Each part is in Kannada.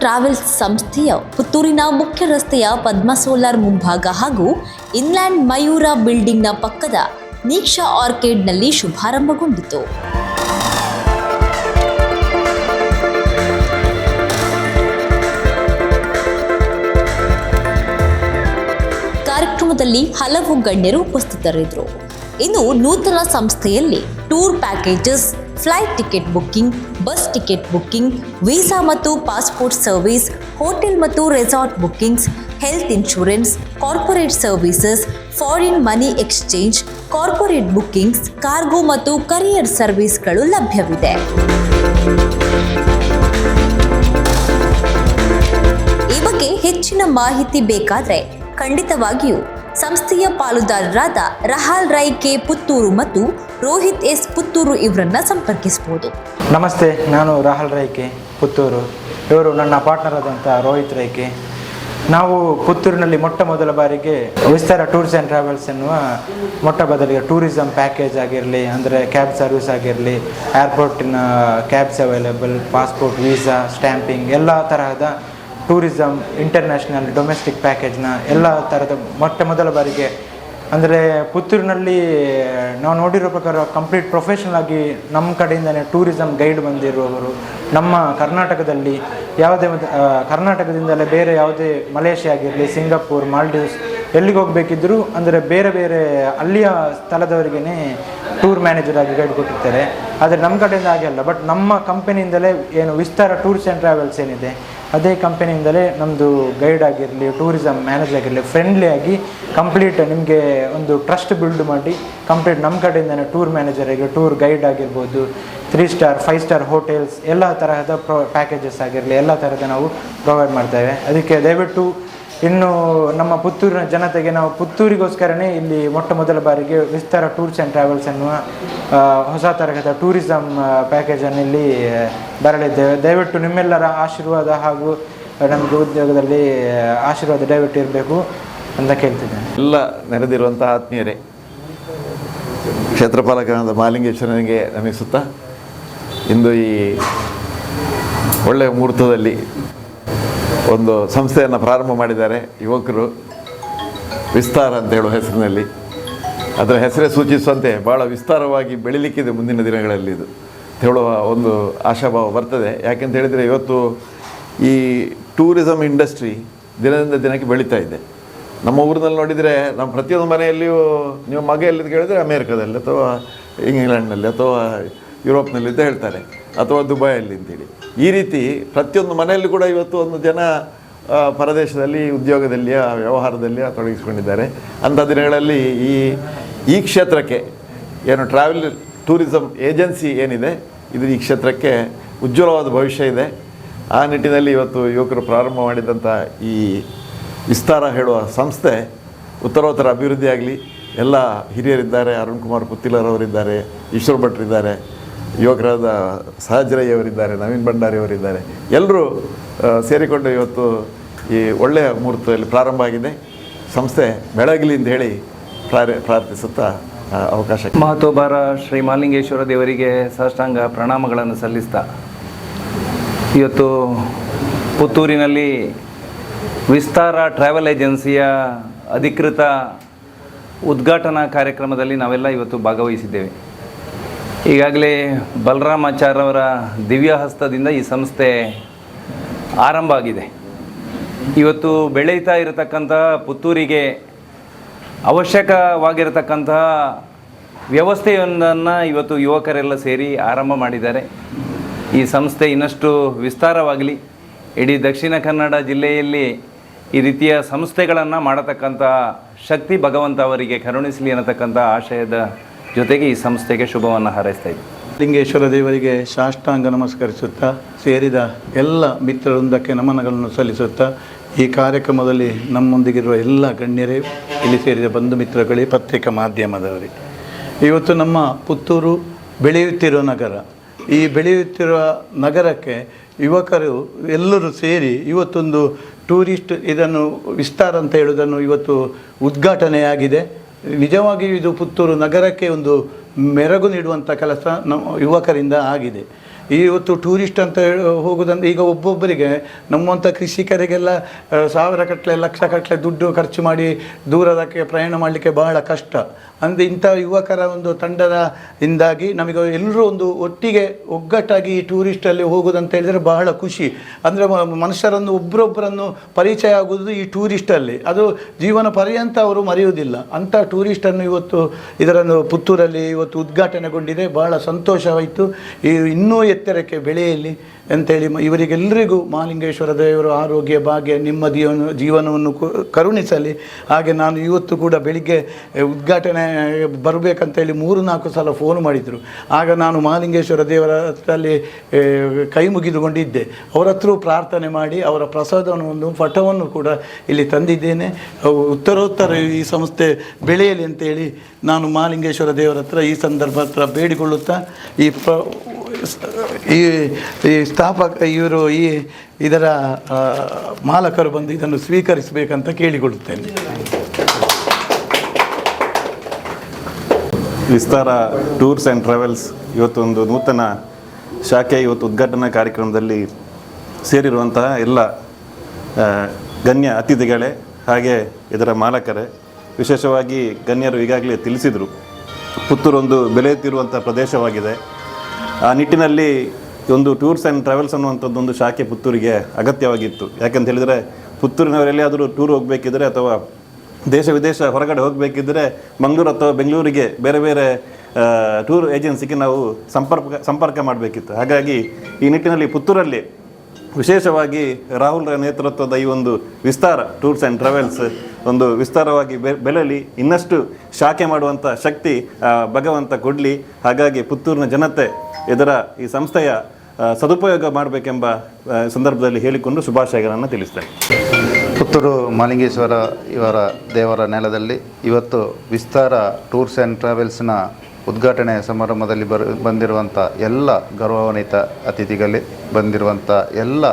ಟ್ರಾವೆಲ್ಸ್ ಸಂಸ್ಥೆಯ ಪುತ್ತೂರಿನ ಮುಖ್ಯ ರಸ್ತೆಯ ಪದ್ಮ ಸೋಲಾರ್ ಮುಂಭಾಗ ಹಾಗೂ ಇನ್ಲ್ಯಾಂಡ್ ಮಯೂರ ಬಿಲ್ಡಿಂಗ್ನ ಪಕ್ಕದ ನೀಕ್ಷಾ ಆರ್ಕಿಡ್ನಲ್ಲಿ ಶುಭಾರಂಭಗೊಂಡಿತು. ಕಾರ್ಯಕ್ರಮದಲ್ಲಿ ಹಲವು ಗಣ್ಯರು ಉಪಸ್ಥಿತರಿದ್ದರು. ಇನ್ನು ನೂತನ ಸಂಸ್ಥೆಯಲ್ಲಿ tour packages flight ticket booking bus ticket booking visa ಮತ್ತು ಪಾಸ್ಪೋರ್ಟ್ ಸರ್ವಿಸ್, ಹೋಟೆಲ್ ಮತ್ತು resort bookings health insurance, corporate services, foreign money exchange, corporate bookings cargo ಮತ್ತು ಕರಿಯರ್ ಸರ್ವಿಸ್ಗಳು ಲಭ್ಯವಿದೆ. ಈ ಬಗ್ಗೆ ಹೆಚ್ಚಿನ ಮಾಹಿತಿ ಬೇಕಾದರೆ ಖಂಡಿತವಾಗಿಯೂ ಸಂಸ್ಥೆಯ ಪಾಲುದಾರರಾದ ರಹಾಲ್ ರೈ ಕೆ ಪುತ್ತೂರು ಮತ್ತು ರೋಹಿತ್ ಎಸ್ ಪುತ್ತೂರು ಇವರನ್ನ ಸಂಪರ್ಕಿಸಬಹುದು. ನಮಸ್ತೆ, ನಾನು ರಾಹುಲ್ ರೈಕೆ ಪುತ್ತೂರು. ಇವರು ನನ್ನ ಪಾರ್ಟ್ನರ್ ಆದಂಥ ರೋಹಿತ್ ರೈಕೆ ನಾವು ಪುತ್ತೂರಿನಲ್ಲಿ ಮೊಟ್ಟ ಮೊದಲ ಬಾರಿಗೆ ವಿಸ್ತಾರ ಟೂರ್ಸ್ ಆ್ಯಂಡ್ ಟ್ರಾವೆಲ್ಸ್ ಎನ್ನುವ ಮೊಟ್ಟ ಮೊದಲಿಗೆ ಟೂರಿಸಮ್ ಪ್ಯಾಕೇಜ್ ಆಗಿರಲಿ, ಅಂದರೆ ಕ್ಯಾಬ್ ಸರ್ವಿಸ್ ಆಗಿರಲಿ ಏರ್ಪೋರ್ಟಿನ cabs available passport visa stamping ಎಲ್ಲ ತರಹದ ಟೂರಿಸಂ ಇಂಟರ್ನ್ಯಾಷನಲ್ ಡೊಮೆಸ್ಟಿಕ್ ಪ್ಯಾಕೇಜ್ನ ಎಲ್ಲ ಥರದ ಮೊಟ್ಟ ಮೊದಲ ಬಾರಿಗೆ, ಅಂದರೆ ಪುತ್ತೂರಿನಲ್ಲಿ ನಾವು ನೋಡಿರೋ ಪ್ರಕಾರ ಕಂಪ್ಲೀಟ್ ಪ್ರೊಫೆಷನಲ್ ಆಗಿ ನಮ್ಮ ಕಡೆಯಿಂದನೇ ಟೂರಿಸಮ್ ಗೈಡ್ ಬಂದಿರುವವರು ನಮ್ಮ ಕರ್ನಾಟಕದಲ್ಲಿ. ಯಾವುದೇ ಕರ್ನಾಟಕದಿಂದಲೇ ಬೇರೆ ಯಾವುದೇ ಮಲೇಷ್ಯಾ ಆಗಿರಲಿ, ಸಿಂಗಾಪುರ್, ಮಾಲ್ಡೀವ್ಸ್ ಎಲ್ಲಿಗೆ ಹೋಗಬೇಕಿದ್ದರೂ ಅಂದರೆ ಬೇರೆ ಬೇರೆ ಅಲ್ಲಿಯ ಸ್ಥಳದವರಿಗೇ ಟೂರ್ ಮ್ಯಾನೇಜರ್ ಆಗಿ ಗೈಡ್ ಕೊಟ್ಟಿರ್ತಾರೆ. ಆದರೆ ನಮ್ಮ ಕಡೆಯಿಂದ ಹಾಗೆ ಅಲ್ಲ, ಬಟ್ ನಮ್ಮ ಕಂಪನಿಯಿಂದಲೇ ಏನು ವಿಸ್ತಾರ ಟೂರ್ಸ್ ಆ್ಯಂಡ್ ಟ್ರಾವೆಲ್ಸ್ ಏನಿದೆ ಅದೇ ಕಂಪನಿಯಿಂದಲೇ ನಮ್ಮದು ಗೈಡ್ ಆಗಿರಲಿ ಟೂರಿಸಮ್ ಮ್ಯಾನೇಜರ್ ಆಗಿರಲಿ ಫ್ರೆಂಡ್ಲಿ ಆಗಿ ಕಂಪ್ಲೀಟ್ ನಿಮಗೆ ಒಂದು ಟ್ರಸ್ಟ್ ಬಿಲ್ಡ್ ಮಾಡಿ ಕಂಪ್ಲೀಟ್ ನಮ್ಮ ಕಡೆಯಿಂದನೇ ಟೂರ್ ಮ್ಯಾನೇಜರ್ ಆಗಿ ಟೂರ್ ಗೈಡ್ ಆಗಿರ್ಬೋದು three star five star hotels ಎಲ್ಲ ತರಹದ ಪ್ರೊ ಪ್ಯಾಕೇಜಸ್ ಆಗಿರಲಿ, ಎಲ್ಲ ಥರದ ನಾವು ಪ್ರೊವೈಡ್ ಮಾಡ್ತೇವೆ. ಅದಕ್ಕೆ ದಯವಿಟ್ಟು ಇನ್ನು ನಮ್ಮ ಪುತ್ತೂರಿನ ಜನತೆಗೆ ನಾವು ಪುತ್ತೂರಿಗೋಸ್ಕರನೇ ಇಲ್ಲಿ ಮೊಟ್ಟ ಮೊದಲ ಬಾರಿಗೆ ವಿಸ್ತಾರ ಟೂರ್ಸ್ ಆ್ಯಂಡ್ ಟ್ರಾವೆಲ್ಸ್ ಎನ್ನುವ ಹೊಸ ತರಹದ ಟೂರಿಸಂ ಪ್ಯಾಕೇಜನ್ನು ಇಲ್ಲಿ ಬರಲಿದ್ದೇವೆ. ದಯವಿಟ್ಟು ನಿಮ್ಮೆಲ್ಲರ ಆಶೀರ್ವಾದ ಹಾಗೂ ನಮಗೆ ಉದ್ಯೋಗದಲ್ಲಿ ಆಶೀರ್ವಾದ ದಯವಿಟ್ಟು ಇರಬೇಕು ಅಂತ ಕೇಳ್ತಿದ್ದೇನೆ. ಎಲ್ಲ ನೆರೆದಿರುವಂಥ ಆತ್ಮೀಯರೇ ಕ್ಷೇತ್ರಪಾಲಕನಾದ ಮಾಲಿಂಗೇಶ್ವರನಿಗೆ ನಮಿಸುತ್ತಾ, ಇಂದು ಈ ಒಳ್ಳೆಯ ಮುಹೂರ್ತದಲ್ಲಿ ಒಂದು ಸಂಸ್ಥೆಯನ್ನು ಪ್ರಾರಂಭ ಮಾಡಿದ್ದಾರೆ ಯುವಕರು. ವಿಸ್ತಾರ ಅಂತ ಹೇಳುವ ಹೆಸರಿನಲ್ಲಿ. ಅದರ ಹೆಸರೇ ಸೂಚಿಸುವಂತೆ ಭಾಳ ವಿಸ್ತಾರವಾಗಿ ಬೆಳಿಲಿಕ್ಕಿದೆ ಮುಂದಿನ ದಿನಗಳಲ್ಲಿ ಇದು. ಹೇಳುವ ಒಂದು ಆಶಾಭಾವ ಬರ್ತದೆ. ಯಾಕೆಂತ ಹೇಳಿದರೆ ಇವತ್ತು ಈ ಟೂರಿಸಮ್ ಇಂಡಸ್ಟ್ರಿ ದಿನದಿಂದ ದಿನಕ್ಕೆ ಬೆಳೀತಾ ಇದೆ. ನಮ್ಮ ಊರಿನಲ್ಲಿ ನೋಡಿದರೆ ನಮ್ಮ ಪ್ರತಿಯೊಂದು ಮನೆಯಲ್ಲಿಯೂ ನೀವು ಮಗ ಎಲ್ಲಿದ್ದು ಕೇಳಿದರೆ ಅಮೇರಿಕಾದಲ್ಲಿ ಅಥವಾ ಇಂಗ್ಲೆಂಡ್ನಲ್ಲಿ ಅಥವಾ ಯುರೋಪ್ನಲ್ಲಿ ಅಂತ ಹೇಳ್ತಾರೆ. ಅಥವಾ ದುಬೈಯಲ್ಲಿ ಅಂತೇಳಿ. ಈ ರೀತಿ ಪ್ರತಿಯೊಂದು ಮನೆಯಲ್ಲಿ ಕೂಡ ಇವತ್ತು ಒಂದು ಜನ ಪರದೇಶದಲ್ಲಿ, ಉದ್ಯೋಗದಲ್ಲಿ, ಆ, ವ್ಯವಹಾರದಲ್ಲಿ ತೊಡಗಿಸಿಕೊಂಡಿದ್ದಾರೆ. ಅಂಥ ದಿನಗಳಲ್ಲಿ ಈ ಈ ಕ್ಷೇತ್ರಕ್ಕೆ ಏನು ಟ್ರಾವೆಲ್ ಟೂರಿಸಂ ಏಜೆನ್ಸಿ ಏನಿದೆ, ಇದು ಈ ಕ್ಷೇತ್ರಕ್ಕೆ ಉಜ್ವಲವಾದ ಭವಿಷ್ಯ ಇದೆ. ಆ ನಿಟ್ಟಿನಲ್ಲಿ ಇವತ್ತು ಯುವಕರು ಪ್ರಾರಂಭ ಮಾಡಿದಂಥ ಈ ವಿಸ್ತಾರ ಹೇಳುವ ಸಂಸ್ಥೆ ಉತ್ತರೋತ್ತರ ಅಭಿವೃದ್ಧಿಯಾಗಲಿ. ಎಲ್ಲ ಹಿರಿಯರಿದ್ದಾರೆ, ಅರುಣ್ ಕುಮಾರ್ ಪುತ್ತಿಲರವರಿದ್ದಾರೆ, ಈಶ್ವರ್ ಭಟ್ರಿದ್ದಾರೆ ಯುವಕರಾದ ಸಹಜರಯ್ಯವರಿದ್ದಾರೆ, ನವೀನ್ ಭಂಡಾರಿಯವರಿದ್ದಾರೆ. ಎಲ್ಲರೂ ಸೇರಿಕೊಂಡು ಇವತ್ತು ಈ ಒಳ್ಳೆಯ ಮುಹೂರ್ತದಲ್ಲಿ ಪ್ರಾರಂಭ ಆಗಿದೆ. ಸಂಸ್ಥೆ ಬೆಳಗಲಿ ಅಂತ ಹೇಳಿ ಪ್ರಾರ, ಪ್ರಾರ್ಥಿಸುತ್ತಾ ಅವಕಾಶ ಮಹತ್ವಭಾರ ಶ್ರೀ ಮಾಲಿಂಗೇಶ್ವರ ದೇವರಿಗೆ ಸಾಷ್ಟಾಂಗ ಪ್ರಣಾಮಗಳನ್ನು ಸಲ್ಲಿಸ್ತಾ, ಇವತ್ತು ಪುತ್ತೂರಿನಲ್ಲಿ ವಿಸ್ತಾರ ಟ್ರಾವೆಲ್ ಏಜೆನ್ಸಿಯ ಅಧಿಕೃತ ಉದ್ಘಾಟನಾ ಕಾರ್ಯಕ್ರಮದಲ್ಲಿ ನಾವೆಲ್ಲ ಇವತ್ತು ಭಾಗವಹಿಸಿದ್ದೇವೆ. ಈಗಾಗಲೇ ಬಲರಾಮ್ ಆಚಾರ್ಯವರ ದಿವ್ಯ ಹಸ್ತದಿಂದ ಈ ಸಂಸ್ಥೆ ಆರಂಭ ಆಗಿದೆ. ಇವತ್ತು ಬೆಳೀತಾ ಇರತಕ್ಕಂತಹ ಪುತ್ತೂರಿಗೆ ಅವಶ್ಯಕವಾಗಿರತಕ್ಕಂತಹ ವ್ಯವಸ್ಥೆಯೊಂದನ್ನು ಇವತ್ತು ಯುವಕರೆಲ್ಲ ಸೇರಿ ಆರಂಭ ಮಾಡಿದ್ದಾರೆ. ಈ ಸಂಸ್ಥೆ ಇನ್ನಷ್ಟು ವಿಸ್ತಾರವಾಗಲಿ. ಇಡೀ ದಕ್ಷಿಣ ಕನ್ನಡ ಜಿಲ್ಲೆಯಲ್ಲಿ ಈ ರೀತಿಯ ಸಂಸ್ಥೆಗಳನ್ನು ಮಾಡತಕ್ಕಂಥ ಶಕ್ತಿ ಭಗವಂತ ಅವರಿಗೆ ಕರುಣಿಸಲಿ ಅನ್ನತಕ್ಕಂಥ ಆಶಯದ ಜೊತೆಗೆ ಈ ಸಂಸ್ಥೆಗೆ ಶುಭವನ್ನು ಹಾರೈಸ್ತಾ ಇದ್ದೀವಿ ಲಿಂಗೇಶ್ವರ ದೇವರಿಗೆ ಸಾಷ್ಟಾಂಗ ನಮಸ್ಕರಿಸುತ್ತಾ, ಸೇರಿದ ಎಲ್ಲ ಮಿತ್ರವೃಂದಕ್ಕೆ ನಮನಗಳನ್ನು ಸಲ್ಲಿಸುತ್ತಾ, ಈ ಕಾರ್ಯಕ್ರಮದಲ್ಲಿ ನಮ್ಮೊಂದಿಗಿರುವ ಎಲ್ಲ ಗಣ್ಯರೇ ಇಲ್ಲಿ ಸೇರಿದ ಬಂಧು ಮಿತ್ರಗಳೇ ಪತ್ರಿಕಾ ಮಾಧ್ಯಮದವರೇ. ಇವತ್ತು ನಮ್ಮ ಪುತ್ತೂರು ಬೆಳೆಯುತ್ತಿರುವ ನಗರ. ಈ ಬೆಳೆಯುತ್ತಿರುವ ನಗರಕ್ಕೆ ಯುವಕರು ಎಲ್ಲರೂ ಸೇರಿ ಇವತ್ತೊಂದು ಟೂರಿಸ್ಟ್ ಇದನ್ನು ವಿಸ್ತಾರ ಅಂತ ಹೇಳೋದನ್ನು ಇವತ್ತು ಉದ್ಘಾಟನೆಯಾಗಿದೆ. ನಿಜವಾಗಿಯೂ ಇದು ಪುತ್ತೂರು ನಗರಕ್ಕೆ ಒಂದು ಮೆರಗು ನೀಡುವಂಥ ಕೆಲಸ ನಮ್ಮ ಯುವಕರಿಂದ ಆಗಿದೆ. ಇವತ್ತು ಟೂರಿಸ್ಟ್ ಅಂತ ಹೋಗೋದಂದ್ರೆ ಈಗ ಒಬ್ಬೊಬ್ಬರಿಗೆ ನಮ್ಮಂಥ ಕೃಷಿಕರಿಗೆಲ್ಲ ಸಾವಿರ ಕಟ್ಟಲೆ ಲಕ್ಷ ಕಟ್ಟಲೆ ದುಡ್ಡು ಖರ್ಚು ಮಾಡಿ ದೂರದಕ್ಕೆ ಪ್ರಯಾಣ ಮಾಡಲಿಕ್ಕೆ ಬಹಳ ಕಷ್ಟ. ಅಂದರೆ ಇಂಥ ಯುವಕರ ಒಂದು ತಂಡದ ಇಂದಾಗಿ ನಮಗೆ ಎಲ್ಲರೂ ಒಂದು ಒಟ್ಟಿಗೆ ಒಗ್ಗಟ್ಟಾಗಿ ಈ ಟೂರಿಸ್ಟಲ್ಲಿ ಹೋಗೋದಂತ ಹೇಳಿದರೆ ಬಹಳ ಖುಷಿ. ಅಂದರೆ ಮನುಷ್ಯರನ್ನು ಒಬ್ಬರೊಬ್ಬರನ್ನು ಪರಿಚಯ ಆಗುವುದು ಈ ಟೂರಿಸ್ಟಲ್ಲಿ ಅದು ಜೀವನ ಪರ್ಯಂತ ಅವರು ಮರೆಯುವುದಿಲ್ಲ. ಅಂಥ ಟೂರಿಸ್ಟನ್ನು ಇವತ್ತು ಇದರನ್ನು ಪುತ್ತೂರಲ್ಲಿ ಇವತ್ತು ಉದ್ಘಾಟನೆಗೊಂಡಿದೆ. ಬಹಳ ಸಂತೋಷವಾಯಿತು. ಈ ಇನ್ನೂ ಎತ್ತರಕ್ಕೆ ಬೆಳೆಯಲಿ ಅಂತೇಳಿ ಇವರಿಗೆಲ್ಲರಿಗೂ ಮಹಾಲಿಂಗೇಶ್ವರ ದೇವರು ಆರೋಗ್ಯ, ಭಾಗ್ಯ ನೆಮ್ಮದಿಯನ್ನು ಜೀವನವನ್ನು ಕರುಣಿಸಲಿ. ಹಾಗೆ ನಾನು ಇವತ್ತು ಕೂಡ ಬೆಳಿಗ್ಗೆ ಉದ್ಘಾಟನೆ ಬರಬೇಕಂತೇಳಿ ಮೂರು ನಾಲ್ಕು ಸಲ ಫೋನ್ ಮಾಡಿದರು. ಆಗ ನಾನು ಮಹಾಲಿಂಗೇಶ್ವರ ದೇವರ ಹತ್ರದಲ್ಲಿ ಕೈ ಮುಗಿದುಕೊಂಡಿದ್ದೆ. ಅವರ ಹತ್ರ ಪ್ರಾರ್ಥನೆ ಮಾಡಿ ಅವರ ಪ್ರಸಾದವನ್ನು, ಒಂದು ಪಟವನ್ನು ಕೂಡ ಇಲ್ಲಿ ತಂದಿದ್ದೇನೆ. ಉತ್ತರೋತ್ತರ ಈ ಸಂಸ್ಥೆ ಬೆಳೆಯಲಿ ಅಂತೇಳಿ ನಾನು ಮಹಾಲಿಂಗೇಶ್ವರ ದೇವರ ಹತ್ರ ಈ ಸಂದರ್ಭ ಹತ್ರ ಬೇಡಿಕೊಳ್ಳುತ್ತಾ ಈ ಪ್ರ ಈ ಈ ಸ್ಥಾಪಕ, ಇವರು ಈ ಇದರ ಮಾಲಕರು ಬಂದು ಇದನ್ನು ಸ್ವೀಕರಿಸಬೇಕಂತ ಕೇಳಿಕೊಳ್ಳುತ್ತೇನೆ. ವಿಸ್ತಾರ ಟೂರ್ಸ್ ಆ್ಯಂಡ್ ಟ್ರಾವೆಲ್ಸ್ ಇವತ್ತೊಂದು ನೂತನ ಶಾಖೆ, ಇವತ್ತು ಉದ್ಘಾಟನಾ ಕಾರ್ಯಕ್ರಮದಲ್ಲಿ ಸೇರಿರುವಂತಹ ಎಲ್ಲ ಗಣ್ಯ ಅತಿಥಿಗಳೇ ಹಾಗೆ ಇದರ ಮಾಲಕರೇ. ವಿಶೇಷವಾಗಿ ಗಣ್ಯರು ಈಗಾಗಲೇ ತಿಳಿಸಿದರು ಪುತ್ತೂರು ಒಂದು ಬೆಳೆಯುತ್ತಿರುವಂಥ ಪ್ರದೇಶವಾಗಿದೆ. ಆ ನಿಟ್ಟಿನಲ್ಲಿ ಒಂದು ಟೂರ್ಸ್ ಆ್ಯಂಡ್ ಟ್ರಾವೆಲ್ಸ್ ಅನ್ನುವಂಥದ್ದು ಒಂದು ಶಾಖೆ ಪುತ್ತೂರಿಗೆ ಅಗತ್ಯವಾಗಿತ್ತು. ಯಾಕಂತ ಹೇಳಿದರೆ ಪುತ್ತೂರಿನವರೆಲ್ಲಿಯಾದರೂ ಟೂರ್ ಹೋಗಬೇಕಿದ್ರೆ ಅಥವಾ ದೇಶ ವಿದೇಶ ಹೊರಗಡೆ ಹೋಗಬೇಕಿದ್ರೆ ಮಂಗಳೂರು ಅಥವಾ ಬೆಂಗಳೂರಿಗೆ ಬೇರೆ ಬೇರೆ ಟೂರ್ ಏಜೆನ್ಸಿಗೆ ನಾವು ಸಂಪರ್ಕ ಸಂಪರ್ಕ ಮಾಡಬೇಕಿತ್ತು. ಹಾಗಾಗಿ ಈ ನಿಟ್ಟಿನಲ್ಲಿ ಪುತ್ತೂರಲ್ಲಿ ವಿಶೇಷವಾಗಿ ರಾಹುಲ್ ರ ನೇತೃತ್ವದ ಈ ಒಂದು ವಿಸ್ತಾರ ಟೂರ್ಸ್ ಆ್ಯಂಡ್ ಟ್ರಾವೆಲ್ಸ್ ಒಂದು ವಿಸ್ತಾರವಾಗಿ ಬೆ ಬೆಳೆಯಲಿ ಇನ್ನಷ್ಟು ಶಾಖೆ ಮಾಡುವಂಥ ಶಕ್ತಿ ಭಗವಂತ ಕೊಡಲಿ. ಹಾಗಾಗಿ ಪುತ್ತೂರಿನ ಜನತೆ ಇದರ ಈ ಸಂಸ್ಥೆಯ ಸದುಪಯೋಗ ಮಾಡಬೇಕೆಂಬ ಸಂದರ್ಭದಲ್ಲಿ ಹೇಳಿಕೊಂಡು ಶುಭಾಶಯಗಳನ್ನು ತಿಳಿಸ್ತೇನೆ. ಪುತ್ತೂರು ಮಾಲಿಂಗೇಶ್ವರ ಇವರ ದೇವರ ನೆಲದಲ್ಲಿ ಇವತ್ತು ವಿಸ್ತಾರ ಟೂರ್ಸ್ ಆ್ಯಂಡ್ ಟ್ರಾವೆಲ್ಸ್ನ ಉದ್ಘಾಟನೆ ಸಮಾರಂಭದಲ್ಲಿ ಬರ್, ಬಂದಿರುವಂಥ ಎಲ್ಲ ಗೌರವಾನ್ವಿತ ಅತಿಥಿಗಳಲ್ಲಿ ಬಂದಿರುವಂಥ ಎಲ್ಲ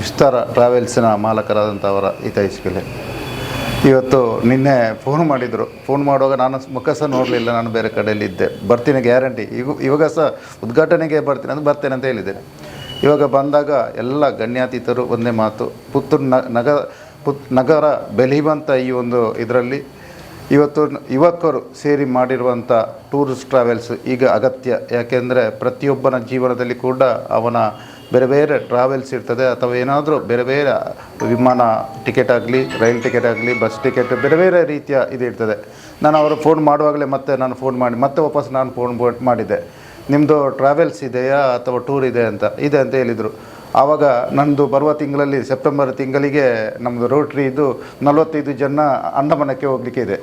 ವಿಸ್ತಾರ ಟ್ರಾವೆಲ್ಸ್ನ ಮಾಲಕರಾದಂಥವರ ಹಿತೈಷಿಗಳೇ ಇವತ್ತು ನಿನ್ನೆ ಫೋನ್ ಮಾಡಿದರು. ಫೋನ್ ಮಾಡುವಾಗ ನಾನು ಮುಖ ಸಹ ನೋಡಲಿಲ್ಲ, ನಾನು ಬೇರೆ ಕಡೆಯಲ್ಲಿ ಇದ್ದೆ. ಬರ್ತೀನಿ ಗ್ಯಾರಂಟಿ ಈಗ ಇವಾಗ ಸಹ ಉದ್ಘಾಟನೆಗೆ ಬರ್ತೀನಿ ಅಂತ ಬರ್ತೇನೆ ಅಂತ ಹೇಳಿದ್ದೇನೆ. ಇವಾಗ ಬಂದಾಗ ಎಲ್ಲ ಗಣ್ಯಾತೀತರು ಒಂದೇ ಮಾತು. ಪುತ್ತೂರು ನಗ ಪುತ್ ನಗರ ಬೆಳೆಯುವಂಥ ಈ ಒಂದು ಇದರಲ್ಲಿ ಇವತ್ತು ಯುವಕರು ಸೇರಿ ಮಾಡಿರುವಂಥ ಟೂರಿಸ್ಟ್ ಟ್ರಾವೆಲ್ಸ್ ಈಗ ಅಗತ್ಯ. ಯಾಕೆಂದರೆ ಪ್ರತಿಯೊಬ್ಬನ ಜೀವನದಲ್ಲಿ ಕೂಡ ಅವನ ಬೇರೆ ಬೇರೆ ಟ್ರಾವೆಲ್ಸ್ ಇರ್ತದೆ ಅಥವಾ ಏನಾದರೂ ಬೇರೆ ಬೇರೆ ವಿಮಾನ ಟಿಕೆಟ್ ಆಗಲಿ, ರೈಲ್ ಟಿಕೆಟ್ ಆಗಲಿ ಬಸ್ ಟಿಕೆಟ್ ಬೇರೆ ಬೇರೆ ರೀತಿಯ ಇದು ಇರ್ತದೆ. ನಾನು ಅವರು ಫೋನ್ ಮಾಡುವಾಗಲೇ ಮತ್ತೆ ನಾನು ಫೋನ್ ಮಾಡಿ, ಮತ್ತೆ ವಾಪಸ್ ನಾನು ಫೋನ್ ಮಾಡಿದ್ದೆ ನಿಮ್ಮದು ಟ್ರಾವೆಲ್ಸ್ ಇದೆಯಾ ಅಥವಾ ಟೂರ್ ಇದೆ ಅಂತ ಇದೆ ಅಂತ ಹೇಳಿದರು. ಆವಾಗ ನನ್ನದು ಬರುವ ತಿಂಗಳಲ್ಲಿ, ಸೆಪ್ಟೆಂಬರ್ ತಿಂಗಳಿಗೆ ನಮ್ಮದು ರೋಟ್ರಿ ಇದು ನಲವತ್ತೈದು ಜನ ಅಂಡಮಾನಕ್ಕೆ ಹೋಗಲಿಕ್ಕೆ ಇದೆ.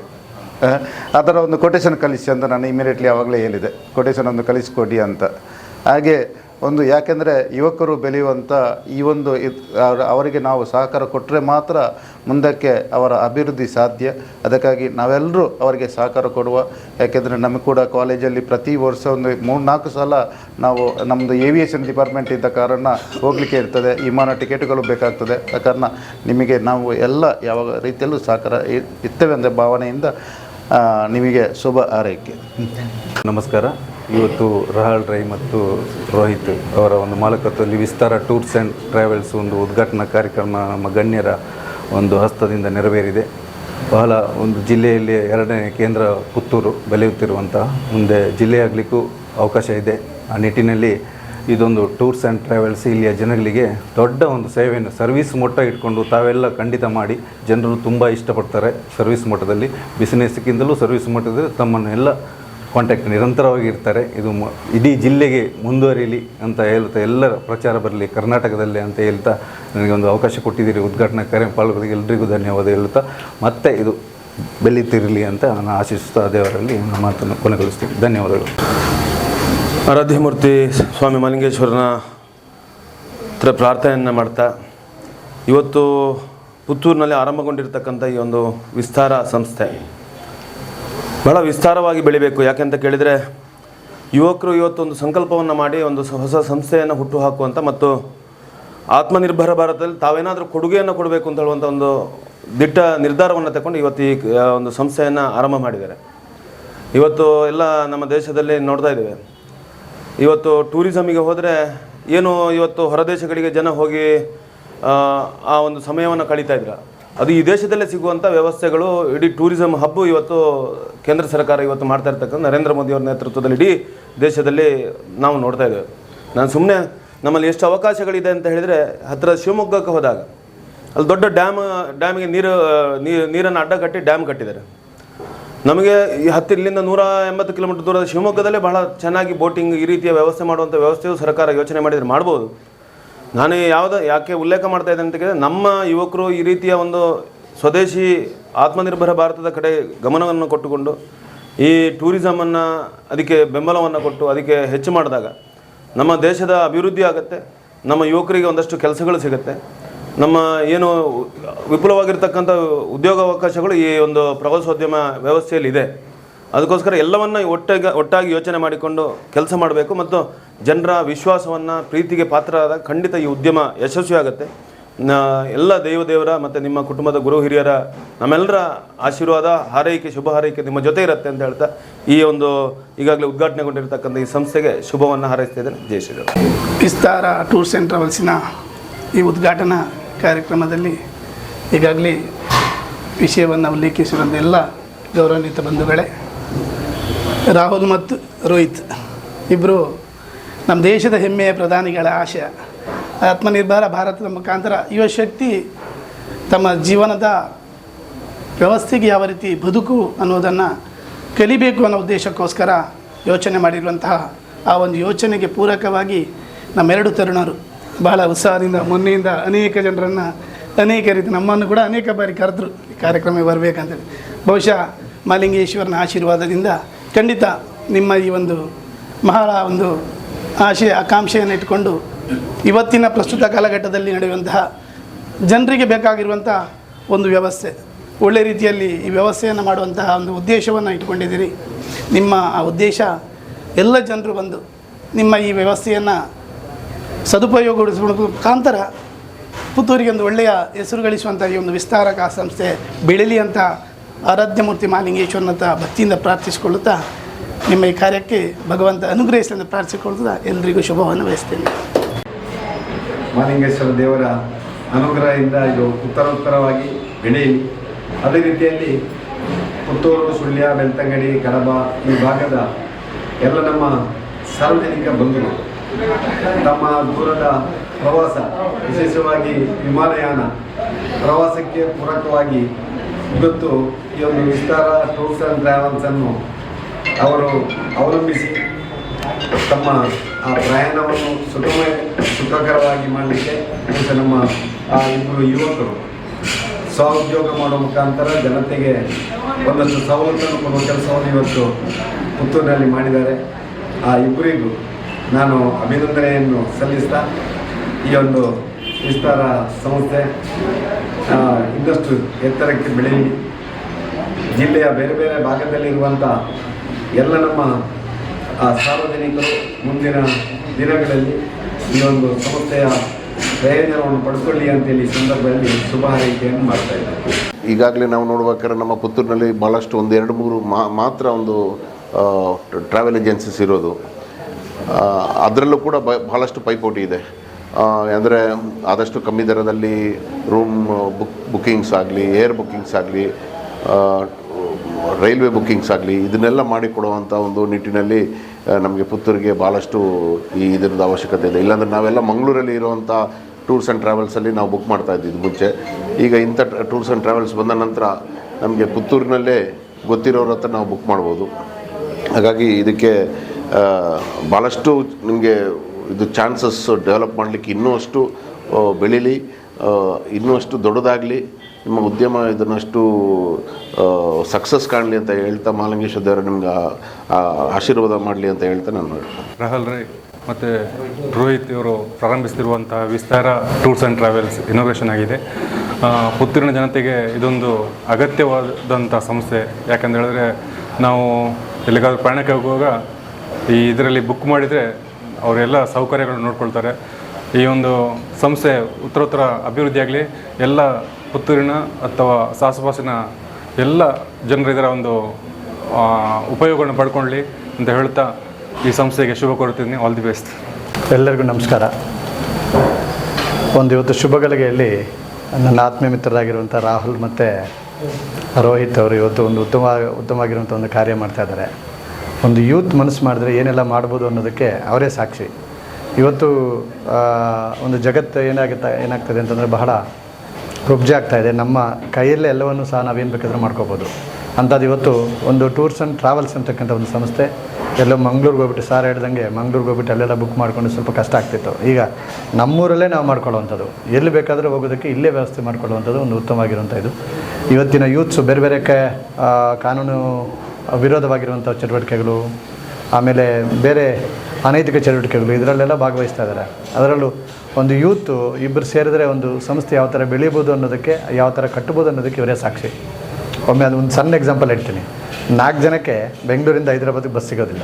ಅದರ ಒಂದು ಕೊಟೇಶನ್ ಕಳಿಸಿ ಅಂತ ನಾನು ಇಮಿಡಿಯೇಟ್ಲಿ ಆವಾಗಲೇ ಹೇಳಿದೆ. ಕೊಟೇಶನ್ ಒಂದು ಕಳಿಸ್ಕೊಡಿ ಅಂತ. ಹಾಗೆ ಒಂದು ಯಾಕೆಂದರೆ ಯುವಕರು ಬೆಳೆಯುವಂಥ ಈ ಒಂದು ಅವರಿಗೆ ನಾವು ಸಹಕಾರ ಕೊಟ್ಟರೆ ಮಾತ್ರ ಮುಂದಕ್ಕೆ ಅವರ ಅಭಿವೃದ್ಧಿ ಸಾಧ್ಯ. ಅದಕ್ಕಾಗಿ ನಾವೆಲ್ಲರೂ ಅವರಿಗೆ ಸಹಕಾರ ಕೊಡುವ. ಯಾಕೆಂದರೆ ನಮಗೆ ಕೂಡ ಕಾಲೇಜಲ್ಲಿ ಪ್ರತಿ ವರ್ಷ ಒಂದು ಮೂರು ನಾಲ್ಕು ಸಲ ನಾವು ನಮ್ಮದು ಏವಿಯೇಷನ್ ಡಿಪಾರ್ಟ್ಮೆಂಟ್ ಇದ್ದ ಕಾರಣ ಹೋಗಲಿಕ್ಕೆ ಇರ್ತದೆ. ವಿಮಾನ ಟಿಕೆಟ್ಗಳು ಬೇಕಾಗ್ತದೆ. ಆ ಕಾರಣ ನಿಮಗೆ ನಾವು ಎಲ್ಲ ಯಾವ ರೀತಿಯಲ್ಲೂ ಸಹಕಾರ ಇರ್ತೇವೆ ಅಂದರೆ ಭಾವನೆಯಿಂದ ನಿಮಗೆ ಶುಭ ಆರೈಕೆ ನಮಸ್ಕಾರ. ಇವತ್ತು ರಹಾಳ್ ರೈ ಮತ್ತು ರೋಹಿತ್ ಅವರ ಒಂದು ಮಾಲಕತ್ವದಲ್ಲಿ ವಿಸ್ತಾರ ಟೂರ್ಸ್ ಆ್ಯಂಡ್ ಟ್ರಾವೆಲ್ಸ್ ಒಂದು ಉದ್ಘಾಟನಾ ಕಾರ್ಯಕ್ರಮ ನಮ್ಮ ಗಣ್ಯರ ಒಂದು ಹಸ್ತದಿಂದ ನೆರವೇರಿದೆ. ಬಹಳ ಒಂದು ಜಿಲ್ಲೆಯಲ್ಲಿ ಎರಡನೇ ಕೇಂದ್ರ ಪುತ್ತೂರು ಬೆಳೆಯುತ್ತಿರುವಂತಹ ಮುಂದೆ ಜಿಲ್ಲೆಯಾಗಲಿಕ್ಕೂ ಅವಕಾಶ ಇದೆ. ಆ ನಿಟ್ಟಿನಲ್ಲಿ ಇದೊಂದು ಟೂರ್ಸ್ ಆ್ಯಂಡ್ ಟ್ರಾವೆಲ್ಸ್ ಇಲ್ಲಿಯ ಜನಗಳಿಗೆ ದೊಡ್ಡ ಒಂದು ಸೇವೆಯನ್ನು ಸರ್ವಿಸ್ ಮೊಟ್ಟ ಇಟ್ಕೊಂಡು ತಾವೆಲ್ಲ ಖಂಡಿತ ಮಾಡಿ ಜನರು ತುಂಬ ಇಷ್ಟಪಡ್ತಾರೆ ಸರ್ವಿಸ್ ಮಟ್ಟದಲ್ಲಿ. ಬಿಸಿನೆಸ್ಗಿಂತಲೂ ಸರ್ವಿಸ್ ಮಟ್ಟದಲ್ಲಿ ತಮ್ಮನ್ನೆಲ್ಲ ಕಾಂಟ್ಯಾಕ್ಟ್ ನಿರಂತರವಾಗಿ ಇರ್ತಾರೆ ಇದು ಮ- ಇಡೀ ಜಿಲ್ಲೆಗೆ ಮುಂದುವರಿಯಲಿ ಅಂತ ಹೇಳ್ತಾ ಎಲ್ಲರ ಪ್ರಚಾರ ಬರಲಿ, ಕರ್ನಾಟಕದಲ್ಲಿ ಅಂತ ಹೇಳ್ತಾ ನನಗೆ ಒಂದು ಅವಕಾಶ ಕೊಟ್ಟಿದ್ದೀರಿ ಉದ್ಘಾಟನಾ ಕಾರ್ಯ ಪಾಲ್ಗೊಳ್ಳಿ ಎಲ್ರಿಗೂ ಧನ್ಯವಾದ ಹೇಳ್ತಾ, ಮತ್ತೆ ಇದು ಬೆಳೀತಿರಲಿ ಅಂತ ನಾನು ಆಶಿಸುತ್ತಾ ದೇವರಲ್ಲಿ ನನ್ನ ಮಾತನ್ನು ಕೊನೆಗೊಳಿಸ್ತೀನಿ. ಧನ್ಯವಾದಗಳು. ಆರಾಧ್ಯಮೂರ್ತಿ ಸ್ವಾಮಿ ಮಲಿಂಗೇಶ್ವರನ ಹತ್ರ ಪ್ರಾರ್ಥನೆಯನ್ನು ಮಾಡ್ತಾ, ಇವತ್ತು ಪುತ್ತೂರಿನಲ್ಲಿ ಆರಂಭಗೊಂಡಿರ್ತಕ್ಕಂಥ ಈ ಒಂದು ವಿಸ್ತಾರ ಸಂಸ್ಥೆ ಬಹಳ ವಿಸ್ತಾರವಾಗಿ ಬೆಳಿಬೇಕು. ಯಾಕೆಂತ ಕೇಳಿದರೆ ಯುವಕರು ಇವತ್ತೊಂದು ಸಂಕಲ್ಪವನ್ನು ಮಾಡಿ ಒಂದು ಹೊಸ ಸಂಸ್ಥೆಯನ್ನು ಹುಟ್ಟು ಹಾಕುವಂಥ ಮತ್ತು ಆತ್ಮನಿರ್ಭರ ಭಾರತದಲ್ಲಿ ತಾವೇನಾದರೂ ಕೊಡುಗೆಯನ್ನು ಕೊಡಬೇಕು ಅಂತ ಹೇಳುವಂಥ ಒಂದು ದಿಟ್ಟ ನಿರ್ಧಾರವನ್ನು ತಗೊಂಡು ಇವತ್ತು ಈ ಒಂದು ಸಂಸ್ಥೆಯನ್ನು ಆರಂಭ ಮಾಡಿದ್ದಾರೆ. ಇವತ್ತು ಎಲ್ಲ ನಮ್ಮ ದೇಶದಲ್ಲಿ ನೋಡ್ತಾ ಇದ್ದೇವೆ. ಇವತ್ತು ಟೂರಿಸಮಿಗೆ ಹೋದರೆ ಏನು ಇವತ್ತು ಹೊರದೇಶಗಳಿಗೆ ಜನ ಹೋಗಿ ಆ ಒಂದು ಸಮಯವನ್ನು ಕಳೀತಾ ಇದ್ರ. ಅದು ಈ ದೇಶದಲ್ಲೇ ಸಿಗುವಂಥ ವ್ಯವಸ್ಥೆಗಳು, ಇಡೀ ಟೂರಿಸಂ ಹಬ್ಬು ಇವತ್ತು ಕೇಂದ್ರ ಸರ್ಕಾರ ಇವತ್ತು ಮಾಡ್ತಾ ಇರ್ತಕ್ಕಂಥ ನರೇಂದ್ರ ಮೋದಿಯವರ ನೇತೃತ್ವದಲ್ಲಿ ಇಡೀ ದೇಶದಲ್ಲಿ ನಾವು ನೋಡ್ತಾ ಇದ್ದೇವೆ. ನಾನು ಸುಮ್ಮನೆ ನಮ್ಮಲ್ಲಿ ಎಷ್ಟು ಅವಕಾಶಗಳಿದೆ ಅಂತ ಹೇಳಿದರೆ ಹತ್ತಿರ ಶಿವಮೊಗ್ಗಕ್ಕೆ ಹೋದಾಗ ಅಲ್ಲಿ ದೊಡ್ಡ ಡ್ಯಾಮ್, ಡ್ಯಾಮಿಗೆ ನೀರು ನೀರನ್ನು ಅಡ್ಡ ಕಟ್ಟಿ ಡ್ಯಾಮ್ ಕಟ್ಟಿದ್ದಾರೆ. ನಮಗೆ ಈ ಹತ್ತಿರಲಿಂದ ನೂರ ಎಂಬತ್ತು ಕಿಲೋಮೀಟರ್ ದೂರದ ಶಿವಮೊಗ್ಗದಲ್ಲೇ ಬಹಳ ಚೆನ್ನಾಗಿ ಬೋಟಿಂಗ್ ಈ ರೀತಿಯ ವ್ಯವಸ್ಥೆ ಮಾಡುವಂಥ ವ್ಯವಸ್ಥೆಯು ಸರ್ಕಾರ ಯೋಚನೆ ಮಾಡಿದರೆ ಮಾಡ್ಬೋದು. ನಾನು ಯಾವುದು ಯಾಕೆ ಉಲ್ಲೇಖ ಮಾಡ್ತಾ ಇದ್ದೇನೆ ಅಂತ ಕೇಳಿದ್ರೆ, ನಮ್ಮ ಯುವಕರು ಈ ರೀತಿಯ ಒಂದು ಸ್ವದೇಶಿ ಆತ್ಮನಿರ್ಭರ ಭಾರತದ ಕಡೆ ಗಮನವನ್ನು ಕೊಟ್ಟುಕೊಂಡು, ಈ ಟೂರಿಸಮನ್ನು ಅದಕ್ಕೆ ಬೆಂಬಲವನ್ನು ಕೊಟ್ಟು ಅದಕ್ಕೆ ಹೆಚ್ಚು ಮಾಡಿದಾಗ, ನಮ್ಮ ದೇಶದ ಅಭಿವೃದ್ಧಿ ಆಗುತ್ತೆ, ನಮ್ಮ ಯುವಕರಿಗೆ ಒಂದಷ್ಟು ಕೆಲಸಗಳು ಸಿಗುತ್ತೆ, ನಮ್ಮ ಏನು ವಿಪುಲವಾಗಿರ್ತಕ್ಕಂಥ ಉದ್ಯೋಗಾವಕಾಶಗಳು ಈ ಒಂದು ಪ್ರವಾಸೋದ್ಯಮ ವ್ಯವಸ್ಥೆಯಲ್ಲಿ ಇದೆ ಅದಕ್ಕೋಸ್ಕರ ಎಲ್ಲವನ್ನು ಒಟ್ಟಾಗಿ ಒಟ್ಟಾಗಿ ಯೋಚನೆ ಮಾಡಿಕೊಂಡು ಕೆಲಸ ಮಾಡಬೇಕು ಮತ್ತು ಜನರ ವಿಶ್ವಾಸವನ್ನು ಪ್ರೀತಿಗೆ ಪಾತ್ರರಾದ ಖಂಡಿತ ಈ ಉದ್ಯಮ ಯಶಸ್ವಿ ಆಗುತ್ತೆ. ಎಲ್ಲ ದೇವ ದೇವರ ಮತ್ತು ನಿಮ್ಮ ಕುಟುಂಬದ ಗುರು ಹಿರಿಯರ ನಮ್ಮೆಲ್ಲರ ಆಶೀರ್ವಾದ, ಹಾರೈಕೆ, ಶುಭ ಹಾರೈಕೆ ನಿಮ್ಮ ಜೊತೆ ಇರುತ್ತೆ ಅಂತ ಹೇಳ್ತಾ ಈ ಒಂದು ಈಗಾಗಲೇ ಉದ್ಘಾಟನೆಗೊಂಡಿರ್ತಕ್ಕಂಥ ಈ ಸಂಸ್ಥೆಗೆ ಶುಭವನ್ನು ಹಾರೈಸ್ತಾ ಇದ್ದೇನೆ. ಜಯ ಶ್ರೀರಾಮ್. ವಿಸ್ತಾರ ಟೂರ್ಸ್ ಆ್ಯಂಡ್ ಟ್ರಾವೆಲ್ಸಿನ ಈ ಉದ್ಘಾಟನಾ ಕಾರ್ಯಕ್ರಮದಲ್ಲಿ ಈಗಾಗಲೇ ವಿಷಯವನ್ನು ಉಲ್ಲೇಖಿಸಿರುವಂಥ ಎಲ್ಲ ಗೌರವಾನ್ವಿತ ಬಂಧುಗಳೇ ರಾಹುಲ್ ಮತ್ತು ರೋಹಿತ್ ಇಬ್ಬರು ನಮ್ಮ ದೇಶದ ಹೆಮ್ಮೆಯ ಪ್ರಧಾನಿಗಳ ಆಶಯ. ಆತ್ಮನಿರ್ಭರ ಭಾರತದ ಮುಖಾಂತರ ಯುವ ಶಕ್ತಿ ತಮ್ಮ ಜೀವನದ ವ್ಯವಸ್ಥೆಗೆ ಯಾವ ರೀತಿ ಬದುಕು ಅನ್ನೋದನ್ನು ಕಲಿಬೇಕು ಅನ್ನೋ ಉದ್ದೇಶಕ್ಕೋಸ್ಕರ ಯೋಚನೆ ಮಾಡಿರುವಂತಹ ಆ ಒಂದು ಯೋಚನೆಗೆ ಪೂರಕವಾಗಿ ನಮ್ಮೆರಡು ತರುಣರು. ಬಹಳ ಉತ್ಸಾಹದಿಂದ, ಮೊನ್ನೆಯಿಂದ ಅನೇಕ ಜನರನ್ನು, ಅನೇಕ ರೀತಿ ನಮ್ಮನ್ನು ಕೂಡ ಅನೇಕ ಬಾರಿ ಕರೆದ್ರು ಈ ಕಾರ್ಯಕ್ರಮಕ್ಕೆ ಬರಬೇಕಂತೇಳಿ. ಬಹುಶಃ ಮಾಲಿಂಗೇಶ್ವರನ ಆಶೀರ್ವಾದದಿಂದ ಖಂಡಿತ ನಿಮ್ಮ ಈ ಒಂದು ಬಹಳ ಒಂದು ಆಶಯ, ಆಕಾಂಕ್ಷೆಯನ್ನು ಇಟ್ಕೊಂಡು ಇವತ್ತಿನ ಪ್ರಸ್ತುತ ಕಾಲಘಟ್ಟದಲ್ಲಿ ನಡೆಯುವಂತಹ ಜನರಿಗೆ ಬೇಕಾಗಿರುವಂಥ ಒಂದು ವ್ಯವಸ್ಥೆ, ಒಳ್ಳೆ ರೀತಿಯಲ್ಲಿ ಈ ವ್ಯವಸ್ಥೆಯನ್ನು ಮಾಡುವಂತಹ ಒಂದು ಉದ್ದೇಶವನ್ನು ಇಟ್ಕೊಂಡಿದ್ದೀರಿ ನಿಮ್ಮ ಆ ಉದ್ದೇಶ, ಎಲ್ಲ ಜನರು ಬಂದು ನಿಮ್ಮ ಈ ವ್ಯವಸ್ಥೆಯನ್ನು ಸದುಪಯೋಗಗೊಳಿಸುವ ಮುಖಾಂತರ ಪುತ್ತೂರಿಗೆ ಒಂದು ಒಳ್ಳೆಯ ಹೆಸರು ಗಳಿಸುವಂಥ ಈ ಒಂದು ವಿಸ್ತಾರಕ ಸಂಸ್ಥೆ ಬೆಳೀಲಿ ಅಂತ ಆರಾಧ್ಯ ಮೂರ್ತಿ ಮಾಲಿಂಗೇಶ್ವರನಂತ ಭಕ್ತಿಯಿಂದ ಪ್ರಾರ್ಥಿಸಿಕೊಳ್ಳುತ್ತಾ ನಿಮ್ಮ ಈ ಕಾರ್ಯಕ್ಕೆ ಭಗವಂತ ಅನುಗ್ರಹಿಸಲಿ ಅಂತ ಪ್ರಾರ್ಥಿಸಿಕೊಳ್ಳುತ್ತಾ ಎಲ್ಲರಿಗೂ ಶುಭವನ್ನು ಬಯಸ್ತೇನೆ. ಮಾಲಿಂಗೇಶ್ವರ ದೇವರ ಅನುಗ್ರಹದಿಂದ ಇದು ಉತ್ತರೋತ್ತರವಾಗಿ ಬೆಳೆಯಲಿ ಅದೇ ರೀತಿಯಲ್ಲಿ ಪುತ್ತೂರು, ಸುಳ್ಯ, ಬೆಳ್ತಂಗಡಿ, ಕಡಬ ಈ ಭಾಗದ ಎಲ್ಲ ನಮ್ಮ ಸಾರ್ವಜನಿಕ ಬಂಧುಗಳು, ತಮ್ಮ ದೂರದ ಪ್ರವಾಸ, ವಿಶೇಷವಾಗಿ ವಿಮಾನಯಾನ ಪ್ರವಾಸಕ್ಕೆ ಪೂರಕವಾಗಿ ಇವತ್ತು ಈ ಒಂದು ವಿಸ್ತಾರ ಟೂರ್ಸ್ ಆ್ಯಂಡ್ ಟ್ರಾವೆಲ್ಸನ್ನು ಅವರು ಅವಲಂಬಿಸಿ ತಮ್ಮ ಆ ಪ್ರಯಾಣವನ್ನು ಸುಗಮ, ಸುಖಕರವಾಗಿ ಮಾಡಲಿಕ್ಕೆ ಮತ್ತು ನಮ್ಮ ಆ ಇಬ್ಬರು ಯುವಕರು ಸ್ವಉದ್ಯೋಗ ಮಾಡುವ ಮುಖಾಂತರ ಜನತೆಗೆ ಒಂದಷ್ಟು ಸವಲತ್ತನ್ನು ಕೊಡುವ ಕೆಲಸವನ್ನು ಇವತ್ತು ಪುತ್ತೂರಿನಲ್ಲಿ ಮಾಡಿದ್ದಾರೆ. ಆ ಇಬ್ಬರಿಗೂ ನಾನು ಅಭಿನಂದನೆಯನ್ನು ಸಲ್ಲಿಸ್ತಾ ಈ ಒಂದು ವಿಸ್ತಾರ ಸಂಸ್ಥೆ ಇನ್ನಷ್ಟು ಎತ್ತರಕ್ಕೆ ಬೆಳೆಯಲಿ ಜಿಲ್ಲೆಯ ಬೇರೆ ಬೇರೆ ಭಾಗದಲ್ಲಿರುವಂಥ ಎಲ್ಲ ನಮ್ಮ ಸಾರ್ವಜನಿಕರು ಮುಂದಿನ ದಿನಗಳಲ್ಲಿ ಈ ಒಂದು ಸಂಸ್ಥೆಯ ಪ್ರಯೋಜನವನ್ನು ಪಡ್ಕೊಳ್ಳಿ ಅಂತೇಳಿ ಸಂದರ್ಭದಲ್ಲಿ ಶುಭ ಹಾರೈಕೆಯನ್ನು ಮಾಡ್ತಾ ಇದ್ದಾರೆ ಈಗಾಗಲೇ ನಾವು ನೋಡ್ಬೇಕಾದ್ರೆ ನಮ್ಮ ಪುತ್ತೂರಿನಲ್ಲಿ ಭಾಳಷ್ಟು ಒಂದು ಎರಡು ಮೂರು ಮಾತ್ರ ಒಂದು ಟ್ರಾವೆಲ್ ಏಜೆನ್ಸೀಸ್ ಇರೋದು. ಅದರಲ್ಲೂ ಕೂಡ ಬಹಳಷ್ಟು ಪೈಪೋಟಿ ಇದೆ. ಅಂದರೆ ಆದಷ್ಟು ಕಮ್ಮಿ ದರದಲ್ಲಿ ರೂಮ್ ಬುಕ್ ಬುಕ್ಕಿಂಗ್ಸ್ ಆಗಲಿ ಏರ್ ಬುಕ್ಕಿಂಗ್ಸ್ ಆಗಲಿ ರೈಲ್ವೆ ಬುಕ್ಕಿಂಗ್ಸ್ ಆಗಲಿ, ಇದನ್ನೆಲ್ಲ ಮಾಡಿಕೊಡುವಂಥ ಒಂದು ನಿಟ್ಟಿನಲ್ಲಿ ನಮಗೆ ಪುತ್ತೂರಿಗೆ ಭಾಳಷ್ಟು ಈ ಇದರದ ಅವಶ್ಯಕತೆ ಇದೆ. ಇಲ್ಲಾಂದರೆ ನಾವೆಲ್ಲ ಮಂಗಳೂರಲ್ಲಿ ಇರುವಂಥ ಟೂರ್ಸ್ ಆ್ಯಂಡ್ ಟ್ರಾವೆಲ್ಸಲ್ಲಿ ನಾವು ಬುಕ್ ಮಾಡ್ತಾ ಇದ್ದಿದ್ದು ಮುಂಚೆ. ಈಗ ಇಂಥ ಟೂರ್ಸ್ ಆ್ಯಂಡ್ ಟ್ರಾವೆಲ್ಸ್ ಬಂದ ನಂತರ ನಮಗೆ ಪುತ್ತೂರಿನಲ್ಲೇ ಗೊತ್ತಿರೋರ ಹತ್ರ ನಾವು ಬುಕ್ ಮಾಡ್ಬೋದು. ಹಾಗಾಗಿ ಇದಕ್ಕೆ ಭಾಳಷ್ಟು ನಿಮಗೆ ಇದು ಚಾನ್ಸಸ್ ಡೆವಲಪ್ ಮಾಡಲಿಕ್ಕೆ ಇನ್ನೂ ಅಷ್ಟು ಬೆಳೀಲಿ ಇನ್ನೂ ಅಷ್ಟು ದೊಡ್ಡದಾಗಲಿ ನಿಮ್ಮ ಉದ್ಯಮ ಇದನ್ನಷ್ಟು ಸಕ್ಸಸ್ ಕಾಣಲಿ ಅಂತ ಹೇಳ್ತಾ ಮಾಲಂಗೇಶ್ ದೇವರು ನಿಮ್ಗೆ ಆಶೀರ್ವಾದ ಮಾಡಲಿ ಅಂತ ಹೇಳ್ತಾ ನಾನು ರಾಹುಲ್ ರೈ, ಮತ್ತು ರೋಹಿತ್ ಇವರು ಪ್ರಾರಂಭಿಸ್ತಿರುವಂಥ Vistara tours and travels innovation ಆಗಿದೆ. ಪುತ್ತೂರಿನ ಜನತೆಗೆ ಇದೊಂದು ಅಗತ್ಯವಾದಂಥ ಸಂಸ್ಥೆ. ಯಾಕಂತ ಹೇಳಿದ್ರೆ ನಾವು ಎಲ್ಲಿಗಾದ್ರೂ ಪ್ರಯಾಣಕ್ಕೆ ಹೋಗುವಾಗ ಈ ಇದರಲ್ಲಿ ಬುಕ್ ಮಾಡಿದರೆ ಅವರೆಲ್ಲ ಸೌಕರ್ಯಗಳನ್ನು ನೋಡ್ಕೊಳ್ತಾರೆ. ಈ ಒಂದು ಸಂಸ್ಥೆ ಉತ್ತರೋತ್ತರ ಅಭಿವೃದ್ಧಿಯಾಗಲಿ ಎಲ್ಲ ಪುತ್ತೂರಿನ ಅಥವಾ ಸಾಸುಪಾಸಿನ ಎಲ್ಲ ಜನರು ಇದರ ಒಂದು ಉಪಯೋಗವನ್ನು ಪಡ್ಕೊಳ್ಳಿ ಅಂತ ಹೇಳ್ತಾ ಈ ಸಂಸ್ಥೆಗೆ ಶುಭ ಕೊಡ್ತೀನಿ ಆಲ್ ದಿ ಬೆಸ್ಟ್ ಎಲ್ಲರಿಗೂ ನಮಸ್ಕಾರ. ಒಂದು ಇವತ್ತು ಶುಭ ಶುಭಗಳಿಗೆಯಲ್ಲಿ ನನ್ನ ಆತ್ಮೀಯ ಮಿತ್ರರಾಗಿರುವಂಥ ರಾಹುಲ್ ಮತ್ತು ರೋಹಿತ್ ಅವರು ಇವತ್ತು ಒಂದು ಉತ್ತಮ, ಉತ್ತಮವಾಗಿರುವಂಥ ಒಂದು ಕಾರ್ಯ ಮಾಡ್ತಾ ಇದ್ದಾರೆ. ಒಂದು ಯೂತ್ ಮನಸ್ಸು ಮಾಡಿದ್ರೆ ಏನೆಲ್ಲ ಮಾಡ್ಬೋದು ಅನ್ನೋದಕ್ಕೆ ಅವರೇ ಸಾಕ್ಷಿ. ಇವತ್ತು ಒಂದು ಜಗತ್ತು ಏನಾಗುತ್ತೆ, ಏನಾಗ್ತದೆ ಅಂತಂದರೆ ಬಹಳ ಕುಬ್ಜೆ ಆಗ್ತಾ ಇದೆ. ನಮ್ಮ ಕೈಯಲ್ಲೇ ಎಲ್ಲವನ್ನು ಸಹ ನಾವೇನು ಬೇಕಾದರೂ ಮಾಡ್ಕೋಬೋದು. ಅಂಥದ್ದು ಇವತ್ತು ಒಂದು ಟೂರ್ಸ್ ಆ್ಯಂಡ್ ಟ್ರಾವೆಲ್ಸ್ ಅಂತಕ್ಕಂಥ ಒಂದು ಸಂಸ್ಥೆ, ಎಲ್ಲೋ ಮಂಗ್ಳೂರಿಗೆ ಹೋಗ್ಬಿಟ್ಟು ಸಾರ್ ಹೇಳ್ದಂಗೆ ಮಂಗ್ಳೂರಿಗೆ ಹೋಗ್ಬಿಟ್ಟು ಅಲ್ಲೆಲ್ಲ ಬುಕ್ ಮಾಡ್ಕೊಂಡು ಸ್ವಲ್ಪ ಕಷ್ಟ ಆಗ್ತಿತ್ತು. ಈಗ ನಮ್ಮೂರಲ್ಲೇ ನಾವು ಮಾಡ್ಕೊಳ್ಳುವಂಥದ್ದು. ಎಲ್ಲಿ ಬೇಕಾದರೂ ಹೋಗೋದಕ್ಕೆ ಇಲ್ಲೇ ವ್ಯವಸ್ಥೆ ಮಾಡ್ಕೊಳ್ಳುವಂಥದ್ದು ಒಂದು ಉತ್ತಮವಾಗಿರುವಂಥ ಇದು. ಇವತ್ತಿನ ಯೂತ್ಸು ಬೇರೆ ಬೇರೆ ಕ ಕಾನೂನು ವಿರೋಧವಾಗಿರುವಂಥ ಚಟುವಟಿಕೆಗಳು, ಆಮೇಲೆ ಬೇರೆ ಅನೈತಿಕ ಚಟುವಟಿಕೆಗಳು, ಇದರಲ್ಲೆಲ್ಲ ಭಾಗವಹಿಸ್ತಾ ಇದ್ದಾರೆ ಅದರಲ್ಲೂ ಒಂದು ಯೂತು ಇಬ್ಬರು ಸೇರಿದ್ರೆ ಒಂದು ಸಂಸ್ಥೆ ಯಾವ ಥರ ಬೆಳೀಬೋದು ಅನ್ನೋದಕ್ಕೆ, ಯಾವ ಥರ ಕಟ್ಟಬೋದು ಅನ್ನೋದಕ್ಕೆ ಇವರೇ ಸಾಕ್ಷಿ. ಒಮ್ಮೆ ಅದು ಒಂದು ಸಣ್ಣ ಎಕ್ಸಾಂಪಲ್ ಹೇಳ್ತೀನಿ. ನಾಲ್ಕು ಜನಕ್ಕೆ ಬೆಂಗಳೂರಿಂದ ಹೈದರಾಬಾದಿಗೆ ಬಸ್ ಸಿಗೋದಿಲ್ಲ.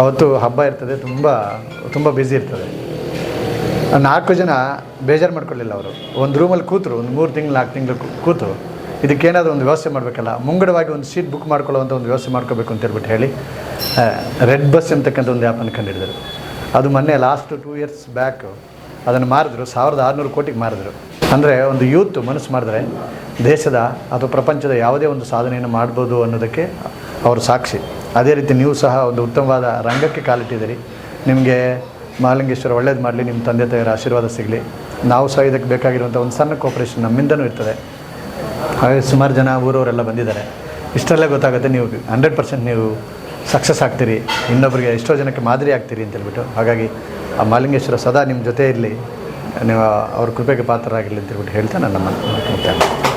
ಅವತ್ತು ಹಬ್ಬ ಇರ್ತದೆ, ತುಂಬ ತುಂಬ ಬ್ಯುಸಿ ಇರ್ತದೆ. ನಾಲ್ಕು ಜನ ಬೇಜಾರು ಮಾಡ್ಕೊಳ್ಳಿಲ್ಲ ಅವರು. ಒಂದು ರೂಮಲ್ಲಿ ಕೂತರು, ಒಂದು ಮೂರು ತಿಂಗಳು, ನಾಲ್ಕು ತಿಂಗಳು ಕೂತು ಇದಕ್ಕೇನಾದರೂ ಒಂದು ವ್ಯವಸ್ಥೆ ಮಾಡಬೇಕಲ್ಲ, ಮುಂಗಡವಾಗಿ ಒಂದು ಸೀಟ್ ಬುಕ್ ಮಾಡ್ಕೊಳ್ಳೋವಂಥ ಒಂದು ವ್ಯವಸ್ಥೆ ಮಾಡ್ಕೋಬೇಕು ಅಂತ ಹೇಳ್ಬಿಟ್ಟು ಹೇಳಿ ರೆಡ್ ಬಸ್ ಅಂತಕ್ಕಂಥ ಒಂದು ಆ್ಯಪನ್ನು ಕಂಡಿಡಿದರು. ಅದು ಮೊನ್ನೆ ಲಾಸ್ಟ್ ಟೂ ಇಯರ್ಸ್ ಬ್ಯಾಕ್ ಅದನ್ನು ಮಾರಿದ್ರು, ಸಾವಿರದ ಆರುನೂರು ಕೋಟಿಗೆ ಮಾರಿದ್ರು. ಅಂದರೆ ಒಂದು ಯೂತ್ ಮನಸ್ಸು ಮಾಡಿದ್ರೆ ದೇಶದ ಅಥವಾ ಪ್ರಪಂಚದ ಯಾವುದೇ ಒಂದು ಸಾಧನೆಯನ್ನು ಮಾಡ್ಬೋದು ಅನ್ನೋದಕ್ಕೆ ಅವರು ಸಾಕ್ಷಿ. ಅದೇ ರೀತಿ ನೀವು ಸಹ ಒಂದು ಉತ್ತಮವಾದ ರಂಗಕ್ಕೆ ಕಾಲಿಟ್ಟಿದ್ದೀರಿ. ನಿಮಗೆ ಮಹಾಲಿಂಗೇಶ್ವರ ಒಳ್ಳೇದು ಮಾಡಲಿ, ನಿಮ್ಮ ತಂದೆ ತಾಯಿಯರ ಆಶೀರ್ವಾದ ಸಿಗಲಿ. ನಾವು ಸಹ ಇದಕ್ಕೆ ಬೇಕಾಗಿರುವಂಥ ಒಂದು ಸಣ್ಣ ಕೋಪರೇಷನ್ ನಮ್ಮಿಂದನೂ ಇರ್ತದೆ. ಹಾಗೆ ಸುಮಾರು ಜನ ಊರವರೆಲ್ಲ ಬಂದಿದ್ದಾರೆ. ಇಷ್ಟೆಲ್ಲ ಗೊತ್ತಾಗುತ್ತೆ ನೀವು ಹಂಡ್ರೆಡ್ ಪರ್ಸೆಂಟ್ ನೀವು ಸಕ್ಸಸ್ ಆಗ್ತೀರಿ ಇನ್ನೊಬ್ಬರಿಗೆ ಎಷ್ಟೋ ಜನಕ್ಕೆ ಮಾದರಿ ಆಗ್ತೀರಿ ಅಂತೇಳ್ಬಿಟ್ಟು ಹಾಗಾಗಿ ಆ ಮಾಲಿಂಗೇಶ್ವರ ಸದಾ ನಿಮ್ಮ ಜೊತೆ ಇರಲಿ, ನೀವು ಅವ್ರ ಕೃಪೆಗೆ ಪಾತ್ರರಾಗಿರಲಿ ಅಂತ ಹೇಳ್ಬಿಟ್ಟು ಹೇಳ್ತಾ ನನ್ನ ಮಾತು.